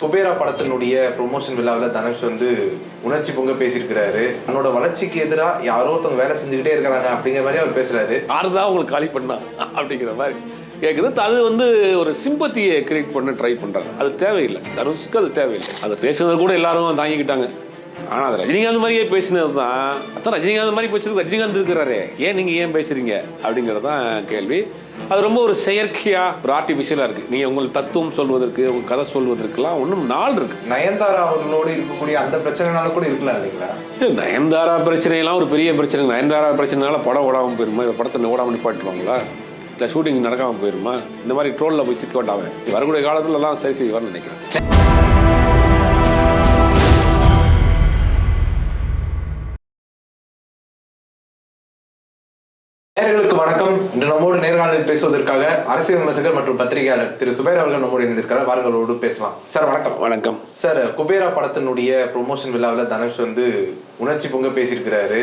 குபேரா படத்தினுடைய ப்ரொமோஷன் விழாவில் தனுஷ் வந்து உணர்ச்சி பொங்க பேசியிருக்கிறாரு. தன்னோட வளர்ச்சிக்கு எதிராக யாரோ ஒருத்தவங்க வேலை செஞ்சுக்கிட்டே இருக்கிறாங்க அப்படிங்கிற மாதிரி அவர் பேசுறாரு. யாருதான் உங்களுக்கு காலி பண்ணா அப்படிங்கிற மாதிரி கேட்குது அது வந்து ஒரு சிம்பத்தியை கிரியேட் பண்ண ட்ரை பண்ணுறாங்க அது தேவையில்லை. தனுஷ்க்கு அது தேவையில்லை. அதை பேசுறது கூட எல்லாரும் தாங்கிக்கிட்டாங்க. ஆனால் அது ரஜினிகாந்த் மாதிரியே பேசினது தான் அதான் ரஜினிகாந்த் மாதிரி பேசுறது ரஜினிகாந்த் இருக்கிறாரே. ஏன் நீங்கள் ஏன் பேசுறீங்க? அப்படிங்கிறது தான் கேள்வி. அது ரொம்ப ஒரு செயற்கையாக ஒரு ஆர்டிஃபிஷியலாக இருக்குது நீங்கள் உங்கள் தத்துவம் சொல்வதற்கு உங்கள் கதை சொல்வதற்கெல்லாம் ஒன்றும் நாள் இருக்குது நயன்தாரா அவர்களோடு இருக்கக்கூடிய அந்த பிரச்சனைனால கூட இருக்கலாம் இல்லைங்களா? நயன்தாரா பிரச்சனையெல்லாம் ஒரு பெரிய பிரச்சனை. நயன்தாரா பிரச்சனைனால படம் ஓடாமல் போயிருமா? இந்த படத்தை ஓடாமல் நிப்பாட்டுவாங்களா? இல்லை ஷூட்டிங் நடக்காமல் போயிருமா? இந்த மாதிரி ட்ரோலில் போய் சிக்க வேண்டாமே. வரக்கூடிய காலத்துல எல்லாம் சரி செய்வார்னு நினைக்கிறேன். நேயர்களுக்கு வணக்கம். இன்று நம்மோடு நேர்காணலில் பேசுவதற்காக அரசியல் விமர்சகர் மற்றும் பத்திரிகையாளர் திரு சுபேர் அவர்கள் நம்மோடு இணைந்திருக்கிறார். வாருங்களோடு பேசலாம். சார் வணக்கம். வணக்கம். சார் குபேரா படத்தினுடைய ப்ரொமோஷன் விழாவில் தனுஷ் வந்து உணர்ச்சி பொங்க பேசியிருக்கிறாரு.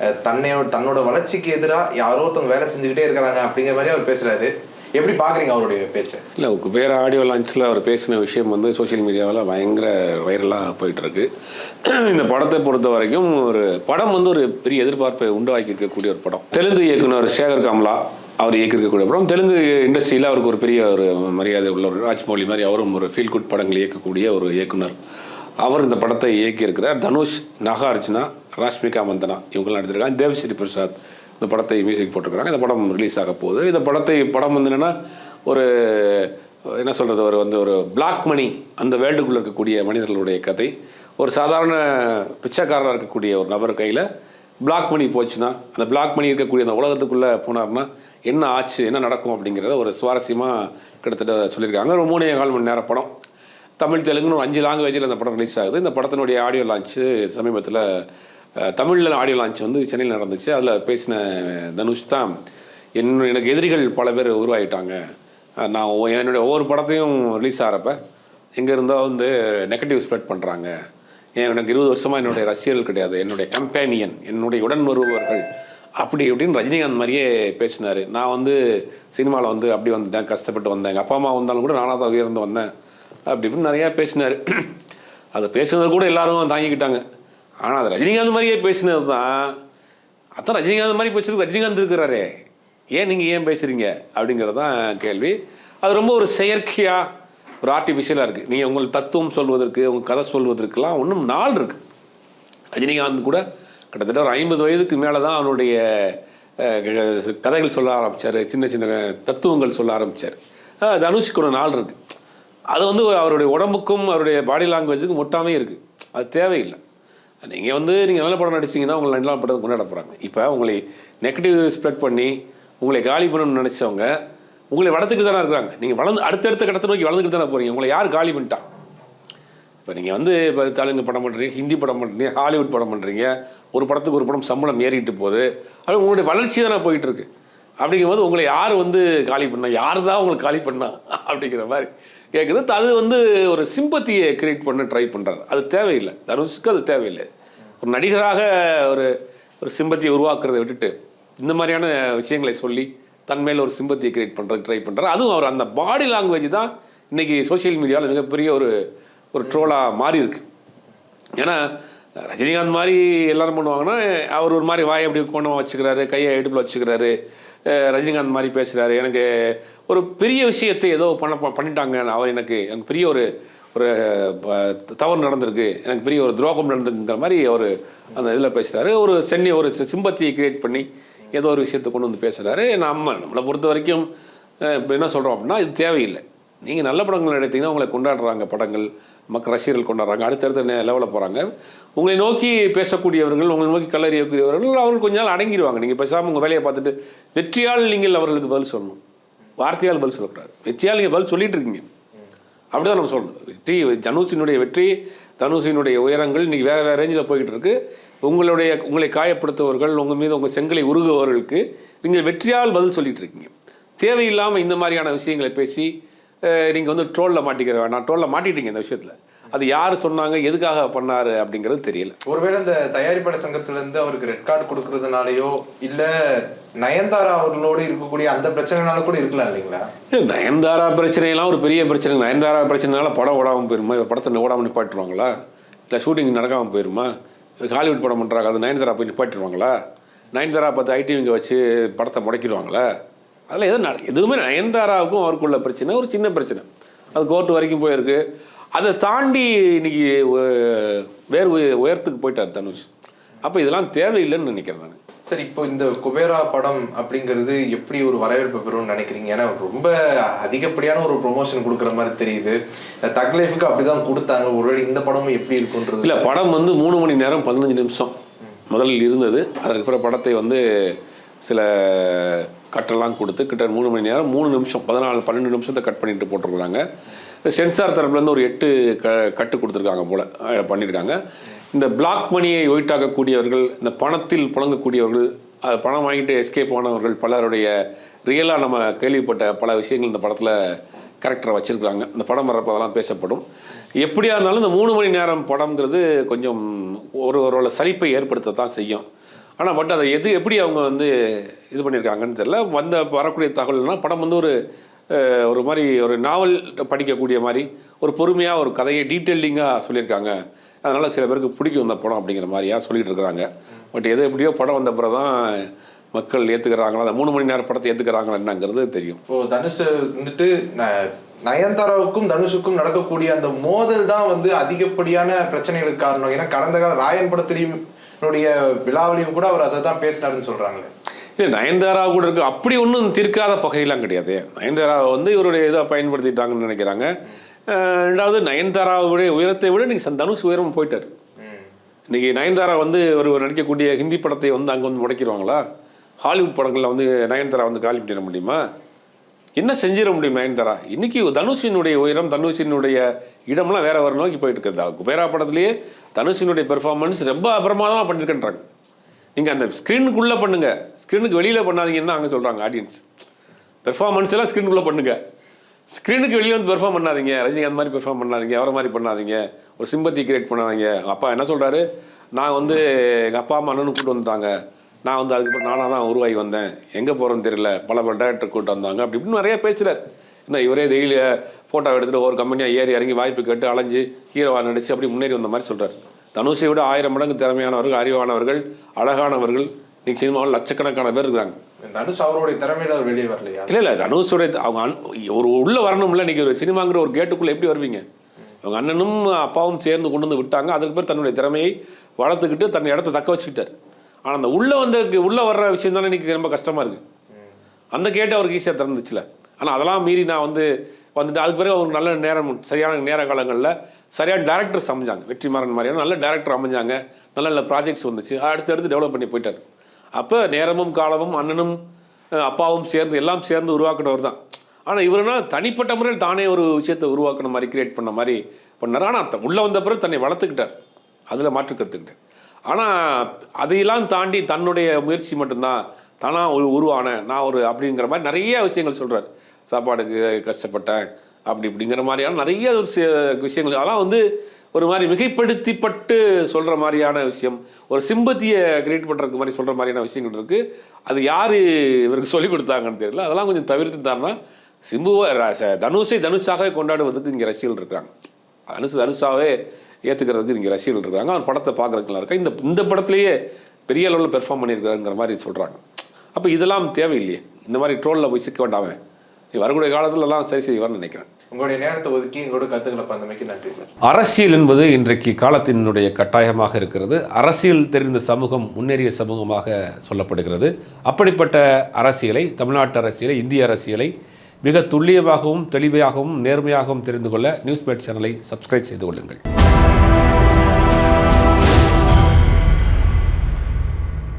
தன்னையோட தன்னோட வளர்ச்சிக்கு எதிராக யாரோ ஒருத்தவங்க வேலை செஞ்சுக்கிட்டே இருக்கிறாங்க அப்படிங்கிற மாதிரி அவர் பேசுறாரு. எப்படி பார்க்குறீங்க அவருடைய பேச்சை? இல்லை வேறு ஆடியோ லான்ச்சில் அவர் பேசின விஷயம் வந்து சோஷியல் மீடியாவில் பயங்கர வைரலாக போயிட்டுருக்கு. இந்த படத்தை பொறுத்த வரைக்கும் ஒரு படம் வந்து ஒரு பெரிய எதிர்பார்ப்பை உண்டாக்கி இருக்கக்கூடிய ஒரு படம். தெலுங்கு இயக்குனர் சேகர் கமலா அவர் இயக்கியிருக்கக்கூடிய படம். தெலுங்கு இண்டஸ்ட்ரியில் அவருக்கு ஒரு பெரிய ஒரு மரியாதை உள்ள ஒரு ராஜ்மௌலி மாதிரி அவரும் ஒரு ஃபீல் குட் படங்கள் இயக்கக்கூடிய ஒரு இயக்குனர். அவர் இந்த படத்தை இயக்கியிருக்கிறார். தனுஷ் நாகார்ஜுனா ராஷ்மிகா மந்தனா இவங்கெல்லாம் எடுத்திருக்காங்க தேவஸ்ரீ பிரசாத் இந்த படத்தை மியூசிக் போட்டிருக்கிறாங்க. இந்த படம் ரிலீஸ் ஆக போகுது. இந்த படத்தை படம் வந்து என்னென்னா ஒரு என்ன சொல்கிறது ஒரு வந்து ஒரு பிளாக் மணி அந்த வேர்ல்டுக்குள்ளே இருக்கக்கூடிய மனிதர்களுடைய கதை. ஒரு சாதாரண பிச்சைக்காரராக இருக்கக்கூடிய ஒரு நபர் கையில் பிளாக் மணி போச்சுன்னா அந்த பிளாக் மணி இருக்கக்கூடிய அந்த உலகத்துக்குள்ளே போனார்னா என்ன ஆச்சு என்ன நடக்கும் அப்படிங்கிறத ஒரு சுவாரஸ்யமாக கிட்டத்தட்ட சொல்லியிருக்காங்க. ஒரு மூணே கால் மணி நேரம் படம். தமிழ் தெலுங்குன்னு ஒரு அஞ்சு லாங்குவேஜில் அந்த படம் ரிலீஸ் ஆகுது. இந்த படத்தினுடைய ஆடியோ லான்ச்சு சமீபத்தில் தமிழில் ஆடியோ லான்ச் வந்து சென்னையில் நடந்துச்சு. அதில் பேசின தனுஷ் தான் என் எனக்கு எதிரிகள் பல பேர் உருவாகிட்டாங்க நான் என்னுடைய ஒவ்வொரு படத்தையும் ரிலீஸ் ஆகிறப்ப எங்கே இருந்தால் வந்து நெகட்டிவ் ஸ்ப்ரெட் பண்ணுறாங்க ஏன் எனக்கு இருபது வருஷமாக என்னுடைய ரசிகர்கள் கிடையாது. என்னுடைய கம்பேனியன் என்னுடைய உடன் வருபவர்கள். அப்படி இப்படின்னு ரஜினிகாந்த் மாதிரியே பேசினார். நான் வந்து சினிமாவில் வந்து அப்படி வந்துட்டேன் கஷ்டப்பட்டு வந்தேன். எங்கள் அப்பா அம்மா வந்தாலும் கூட நானாக தான் உயர்ந்து வந்தேன். அப்படி இப்படின்னு நிறையா பேசினார். அதை பேசுனது கூட எல்லாரும் தாங்கிக்கிட்டாங்க. ஆனால் அது ரஜினிகாந்த் மாதிரியே பேசினது தான். அதான் ரஜினிகாந்த் மாதிரி பேசுறது ரஜினிகாந்த் இருக்கிறாரே. ஏன் நீங்கள் ஏன் பேசுகிறீங்க அப்படிங்கிறது தான் கேள்வி. அது ரொம்ப ஒரு செயற்கையாக ஒரு ஆர்டிஃபிஷியலாக இருக்குது நீங்கள் உங்கள் தத்துவம் சொல்வதற்கு உங்கள் கதை சொல்வதற்கெல்லாம் ஒன்றும் நாள் இருக்குது ரஜினிகாந்த் கூட கிட்டத்தட்ட ஒரு ஐம்பது வயதுக்கு மேலே தான் அவனுடைய க- கதைகள் சொல்ல ஆரம்பித்தார் சின்ன சின்ன தத்துவங்கள் சொல்ல ஆரம்பித்தார் தனுஷ்க்கு ஒரு நாள் இருக்குது அது வந்து ஒரு அவருடைய உடம்புக்கும் அவருடைய பாடி லாங்குவேஜுக்கும் ஒட்டாமே இருக்குது அது தேவையில்லை. நீங்கள் வந்து நீங்கள் நல்ல படம் நடிச்சீங்கன்னா உங்களை நல்ல படம் கொண்டாட போகிறாங்க இப்போ உங்களை நெகட்டிவ் ஸ்ப்ரெட் பண்ணி உங்களை காலி பண்ணணும்னு நினச்சவங்க உங்களை வளர்த்துக்கிட்டு தானே இருக்கிறாங்க. நீங்கள் வளர்ந்து அடுத்தடுத்த கட்டத்தை நோக்கி வளர்ந்துக்கிட்டு தானே போகிறீங்க உங்களை யார் காலி பண்ணிட்டா? இப்போ நீங்கள் வந்து இப்போ தெலுங்கு படம் பண்ணுறீங்க ஹிந்தி படம் பண்ணுறீங்க ஹாலிவுட் படம் பண்ணுறீங்க ஒரு படத்துக்கு ஒரு படம் சம்பளம் ஏறிட்டு போகுது. அது உங்களுடைய வளர்ச்சி தானே போயிட்டுருக்கு அப்படிங்கும்போது உங்களை யார் வந்து காலி பண்ணா? யார் தான் உங்களுக்கு காலி பண்ணா? அப்படிங்கிற மாதிரி. கேட்குது அது வந்து ஒரு சிம்பத்தியை கிரியேட் பண்ண ட்ரை பண்ணுறாரு அது தேவையில்லை. தனுஷுக்கு அது தேவையில்லை. ஒரு நடிகராக ஒரு ஒரு சிம்பத்தியை உருவாக்குறதை விட்டுட்டு இந்த மாதிரியான விஷயங்களை சொல்லி தன் மேல் ஒரு சிம்பத்தியை கிரியேட் பண்ணுறதுக்கு ட்ரை பண்ணுறாரு அதுவும் அவர் அந்த பாடி லாங்குவேஜ் தான் இன்றைக்கி சோஷியல் மீடியாவில் மிகப்பெரிய ஒரு ஒரு ட்ரோலாக மாறி இருக்கு ஏன்னா ரஜினிகாந்த் மாதிரி எல்லாரும் பண்ணுவாங்கன்னா அவர் ஒரு மாதிரி வாயை அப்படி கோணமாக வச்சுக்கிறாரு கையை இடுப்பில் வச்சுக்கிறாரு ரஜினிகாந்த் மாதிரி பேசுகிறாரு எனக்கு ஒரு பெரிய விஷயத்தை ஏதோ பண்ண ப- பண்ணிட்டாங்க. அவர் எனக்கு எனக்கு பெரிய ஒரு ஒரு ப- தவறு நடந்திருக்கு. எனக்கு பெரிய ஒரு துரோகம் நடந்திருக்குங்கிற மாதிரி அவர் அந்த இதில் பேசுகிறாரு ஒரு சென்னை ஒரு சிம்பத்தியை கிரியேட் பண்ணி ஏதோ ஒரு விஷயத்தை கொண்டு வந்து பேசுகிறாரு நம்ம நம்மளை பொறுத்த வரைக்கும் இப்போ என்ன சொல்கிறோம் அப்படின்னா இது தேவையில்லை. நீங்கள் நல்ல படங்கள் எடுத்தீங்கன்னா உங்களை கொண்டாடுறாங்க படங்கள். மக்கள் ரசிகர்கள் கொண்டாடுறாங்க. அடுத்தடுத்த லெவலில் போகிறாங்க உங்களை நோக்கி பேசக்கூடியவர்கள் உங்களை நோக்கி கல்லறியக்கூடியவர்கள் அவர்கள் கொஞ்ச நாள் அடங்கிடுவாங்க நீங்கள் பேசாமல் உங்கள் வேலையை பார்த்துட்டு வெற்றியால் நீங்கள் அவர்களுக்கு பதில் சொல்லணும். வார்த்தையால் பதில் சொல்லக்கூடாது. வெற்றியால் நீங்கள் பதில் சொல்லிட்டு இருக்கீங்க. அப்படிதான் நம்ம சொல்லணும். வெற்றி தனுஷினுடைய வெற்றி தனுஷினுடைய உயரங்கள் இன்றைக்கி வேறு வேற ரேஞ்சில் போய்கிட்டு இருக்குது உங்களுடைய உங்களை காயப்படுத்துபவர்கள் உங்கள் மீது உங்கள் செங்கலை உருகுபவர்களுக்கு நீங்கள் வெற்றியால் பதில் சொல்லிகிட்டு இருக்கீங்க. தேவையில்லாமல் இந்த மாதிரியான விஷயங்களை பேசி நீங்கள் வந்து ட்ரோலில் மாட்டிக்கிற வேணாம். ட்ரோலில் மாட்டிட்டீங்க இந்த விஷயத்தில். அது யார் சொன்னாங்க எதுக்காக பண்ணாரு அப்படிங்கிறது தெரியல. ஒருவேளை இந்த தயாரிப்பாளர் சங்கத்துல இருந்து அவருக்கு ரெட் கார்டு கொடுக்கறதுனாலயோ இல்ல நயன்தாரா அவர்களோடு இருக்கக்கூடிய அந்த பிரச்சனைனால கூட இருக்கலாம் இல்லைங்களா? இல்ல, நயன்தாரா பிரச்சனையெல்லாம் ஒரு பெரிய பிரச்சனை. நயன்தாரா பிரச்சனைனால படம் ஓடாமல் போயிருமா? படத்தை ஓடாமல் நிப்பாட்டிடுவாங்களா? இல்லை ஷூட்டிங் நடக்காமல் போயிருமா? ஹாலிவுட் படம் பண்ணுறாங்க அது நயன்தாரா போய் நிப்பாட்டிடுவாங்களா? நயன்தாரா பார்த்து ஐடிவிங்க வச்சு படத்தை முடக்கிடுவாங்களா? அதில் எதுவும் நட எதுவுமே நயன்தாராவுக்கும் அவருக்குள்ள பிரச்சனை ஒரு சின்ன பிரச்சனை. அது கோர்ட் வரைக்கும் போயிருக்கு. அதை தாண்டி இன்னைக்கு வேறு உய- உயரத்துக்கு போயிட்டார் தனுஷ். அப்போ இதெல்லாம் தேவையில்லைன்னு நினைக்கிறேன் நான். சரி இப்போ இந்த குபேரா படம் அப்படிங்கிறது எப்படி ஒரு வரவேற்பு பெறும்னு நினைக்கிறீங்க? ஏன்னா ரொம்ப அதிகப்படியான ஒரு ப்ரொமோஷன் கொடுக்குற மாதிரி தெரியுது. தக் லைஃபுக்கு அப்படிதான் கொடுத்தாங்க. ஒருவேளை இந்த படமும் எப்படி இருக்குன்றது இல்லை படம் வந்து மூணு மணி நேரம் பதினஞ்சு நிமிஷம் முதலில் இருந்தது. அதுக்கப்புறம் படத்தை வந்து சில கட்டெல்லாம் கொடுத்து கிட்ட மூணு மணி நேரம் மூணு நிமிஷம் பதினாலு பன்னெண்டு நிமிஷத்தை கட் பண்ணிட்டு போட்டிருக்கிறாங்க. சென்சார் தரப்புலேருந்து ஒரு எட்டு க கட்டு கொடுத்துருக்காங்க போல் பண்ணியிருக்காங்க இந்த பிளாக் மணியை ஒயிட்டாக்கக்கூடியவர்கள் இந்த பணத்தில் புழங்கக்கூடியவர்கள் அது பணம் வாங்கிட்டு எஸ்கேப் ஆனவர்கள் பலருடைய ரியலாக நம்ம கேள்விப்பட்ட பல விஷயங்கள் இந்த படத்தில் கேரக்டரை வச்சிருக்காங்க இந்த படம் வர்றப்ப அதெல்லாம் பேசப்படும். எப்படியா இருந்தாலும் இந்த மூணு மணி நேரம் படம்ங்கிறது கொஞ்சம் ஒரு ஒரு சலிப்பை ஏற்படுத்த தான் செய்யும். ஆனால் பட் அதை எது எப்படி அவங்க வந்து இது பண்ணியிருக்காங்கன்னு தெரியல. வந்த வரக்கூடிய தகவல்னா படம் வந்து ஒரு ஒரு மாதிரி ஒரு நாவல் படிக்கக்கூடிய மாதிரி ஒரு பொறுமையாக ஒரு கதையை டீட்டெயிலிங்காக சொல்லியிருக்காங்க. அதனால் சில பேருக்கு பிடிக்கும் இந்த படம் அப்படிங்கிற மாதிரியா சொல்லிகிட்டு இருக்கிறாங்க. பட் எது எப்படியோ படம் வந்த பிறகு தான் மக்கள் ஏற்றுக்கிறாங்களா அந்த மூணு மணி நேரம் படத்தை ஏற்றுக்கிறாங்களா என்னங்கிறது தெரியும். இப்போ தனுஷ் வந்துட்டு ந- நயன்தாராவுக்கும் தனுஷுக்கும் நடக்கக்கூடிய அந்த மோதல் தான் வந்து அதிகப்படியான பிரச்சனைகளுக்கு காரணம். ஏன்னா கடந்த கால ராயன் படத்திலையும் என்னுடைய விழாவிலையும் கூட அவர் அதை தான் பேசினாருன்னு சொல்றாங்களே. இல்லை நயன்தாரா கூட இருக்கு. அப்படி ஒன்றும் தீர்க்காத பகையெல்லாம் கிடையாது. நயன்தாராவை வந்து இவருடைய இதை பயன்படுத்திட்டாங்கன்னு நினைக்கிறாங்க. ரெண்டாவது நயன்தாராவுடைய உயரத்தை விட நீங்கள் தனுஷ் உயரம் போயிட்டார். இன்னைக்கு நயன்தாரா வந்து ஒரு நடிக்கக்கூடிய ஹிந்தி படத்தை வந்து அங்கே வந்து முடக்கிடுவாங்களா? ஹாலிவுட் படங்களில் வந்து நயன்தாரா வந்து காலி பண்ணிட முடியுமா? என்ன செஞ்சிட முடியும் மகேந்திரா? இன்னைக்கு தனுஷினுடைய உயரம் தனுஷினுடைய இடம்லாம் வேற ஒரு நோக்கி போயிட்டு இருக்குது. குபேரா படத்துலேயே தனுஷினுடைய பெர்ஃபார்மன்ஸ் ரொம்ப அபிரமாதமாக பண்ணியிருக்கன்றாங்க நீங்கள் அந்த ஸ்க்ரீனுக்குள்ளே பண்ணுங்க. ஸ்க்ரீனுக்கு வெளியில் பண்ணாதீங்கன்னு தான் அங்கே சொல்கிறாங்க ஆடியன்ஸ் பெர்ஃபார்மன்ஸ் எல்லாம் ஸ்க்ரீனுக்குள்ளே பண்ணுங்க. ஸ்க்ரீனுக்கு வெளியே வந்து பெர்ஃபார்ம் பண்ணாதீங்க. ரஜினிகாந்த் மாதிரி பெர்ஃபார்ம் பண்ணாதீங்க. அவரை மாதிரி பண்ணாதீங்க. ஒரு சிம்பத்தி கிரியேட் பண்ணாதீங்க. அப்பா என்ன சொல்கிறாரு நான் வந்து எங்கள் அப்பா அம்மா அண்ணனு கூப்பிட்டு வந்துட்டாங்க. நான் வந்து அதுக்கப்புறம் நானாக தான் உருவாகி வந்தேன். எங்கே போகிறேன்னு தெரியல. பல பல டேரக்டர் கூட்டு வந்தாங்க. அப்படி இப்படின்னு நிறைய பேசுகிறார் என்ன இவரே டெய்லி ஃபோட்டோ எடுத்துகிட்டு ஒரு கம்பெனியாக ஏறி இறங்கி வாய்ப்பு கேட்டு அலைஞ்சு ஹீரோவாக நடிச்சு அப்படி முன்னேறி வந்த மாதிரி சொல்கிறார் தனுஷை விட ஆயிரம் மடங்கு திறமையானவர்கள் அறிவானவர்கள் அழகானவர்கள். இன்னைக்கு சினிமாவில் லட்சக்கணக்கான பேர் இருக்கிறாங்க. தனுஷ் அவருடைய திறமையில அவர் வெளியே வரலையா? இல்லை இல்லை தனுஷோட அவங்க ஒரு உள்ளே வரணும்ல இன்னைக்கு ஒரு சினிமாங்கிற ஒரு கேட்டுக்குள்ளே எப்படி வருவீங்க? அவங்க அண்ணனும் அப்பாவும் சேர்ந்து கொண்டு வந்து விட்டாங்க. அதுக்கு பேர் தன்னுடைய திறமையை வளர்த்துக்கிட்டு தன் இடத்த தக்க வச்சுக்கிட்டார். ஆனால் அந்த உள்ளே வந்ததுக்கு உள்ளே வர்ற விஷயம் தானே இன்னைக்கு ரொம்ப கஷ்டமாக இருக்குது அந்த கேட்டு அவருக்கு ஈஸியாக திறந்துச்சுல. ஆனால் அதெல்லாம் மீறி நான் வந்து வந்துட்டு அதுக்கு பிறகு அவருக்கு நல்ல நேரம் சரியான நேர காலங்களில் சரியான டேரக்டர்ஸ் அமைஞ்சாங்க. வெற்றிமாறன் மாதிரியான நல்ல டேரக்டர் அமைஞ்சாங்க. நல்ல நல்ல ப்ராஜெக்ட்ஸ் வந்துச்சு. அடுத்து அடுத்து டெவலப் பண்ணி போயிட்டார். அப்போ நேரமும் காலமும் அண்ணனும் அப்பாவும் சேர்ந்து எல்லாம் சேர்ந்து உருவாக்கினவர் தான். ஆனால் இவருனா தனிப்பட்ட முறையில் தானே ஒரு விஷயத்தை உருவாக்குன மாதிரி கிரியேட் பண்ண மாதிரி பண்ணார். ஆனால் உள்ளே வந்த பிறகு தன்னை வளர்த்துக்கிட்டார். அதில் மாற்று கருத்துக்கிட்டார் ஆனால் அதையெல்லாம் தாண்டி தன்னுடைய முயற்சி மட்டும்தான். தானா ஒரு உருவான நான் ஒரு அப்படிங்கிற மாதிரி நிறைய விஷயங்கள் சொல்கிறார் சாப்பாடுக்கு கஷ்டப்பட்டேன். அப்படி இப்படிங்கிற மாதிரியான நிறைய ஒரு விஷயங்கள். அதெல்லாம் வந்து ஒரு மாதிரி மிகைப்படுத்திப்பட்டு சொல்கிற மாதிரியான விஷயம். ஒரு சிம்பத்தியை கிரியேட் பண்ணுறதுக்கு மாதிரி சொல்கிற மாதிரியான விஷயங்கள் இருக்குது அது யார் இவருக்கு சொல்லிக் கொடுத்தாங்கன்னு தெரியல. அதெல்லாம் கொஞ்சம் தவிர்த்துட்டாருன்னா சிம்புவை ர- தனுஷை தனுஷாகவே கொண்டாடுவதுக்கு இங்கே ரசிகர்கள் இருக்காங்க. தனுஷ் தனுஷாவே ஏற்றுக்கிறதுக்கு இங்கே ரசிகர்கள் இருக்காங்க. அவர் படத்தை பார்க்குறதுக்குலாம் இருக்கா? இந்த இந்த படத்துலேயே பெரிய அளவில் பெர்ஃபார்ம் பண்ணியிருக்காருங்கிற மாதிரி சொல்கிறாங்க அப்போ இதெல்லாம் தேவையில்லையே. இந்த மாதிரி ட்ரோலில் போய் சிக்க வேண்டாமே. நீ வரக்கூடிய காலத்துல எல்லாம் சரி செய்வார்னு நினைக்கிறேன். உங்களுடைய நேரத்தை ஒதுக்கி எங்களோட கருத்துக்களை பந்தமைக்கு நன்றி சார். அரசியல் என்பது இன்றைக்கு காலத்தினுடைய கட்டாயமாக இருக்கிறது. அரசியல் தெரிந்த சமூகம் முன்னேறிய சமூகமாக சொல்லப்படுகிறது. அப்படிப்பட்ட அரசியலை தமிழ்நாட்டு அரசியலை இந்திய அரசியலை மிக துல்லியமாகவும் தெளிவாகவும் நேர்மையாகவும் தெரிந்து கொள்ள நியூஸ் பேட் சேனலை சப்ஸ்கிரைப் செய்து கொள்ளுங்கள்.